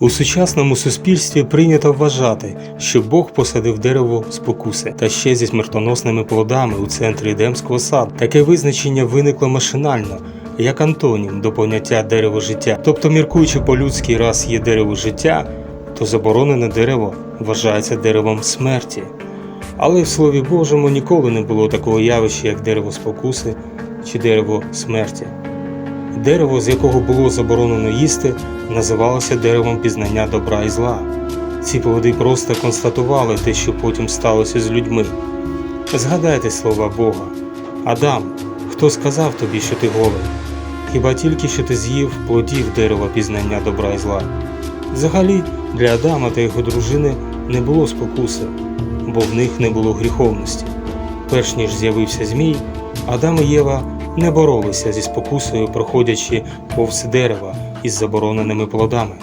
У сучасному суспільстві прийнято вважати, що Бог посадив дерево спокуси та ще зі смертоносними плодами у центрі Едемського саду. Таке визначення виникло машинально, як антонім до поняття дерево життя. Тобто, міркуючи по-людськи, раз є дерево життя, то заборонене дерево вважається деревом смерті. Але в Слові Божому ніколи не було такого явища, як дерево спокуси чи дерево смерті. Дерево, з якого було заборонено їсти, називалося деревом пізнання добра і зла. Ці плоди просто констатували те, що потім сталося з людьми. Згадайте слова Бога. Адам, хто сказав тобі, що ти голий? Хіба тільки що ти з'їв плодів дерева пізнання добра і зла? Взагалі, для Адама та його дружини не було спокуси, бо в них не було гріховності. Перш ніж з'явився Змій, Адам і Єва не боролися зі спокусою, проходячи повз дерева із забороненими плодами.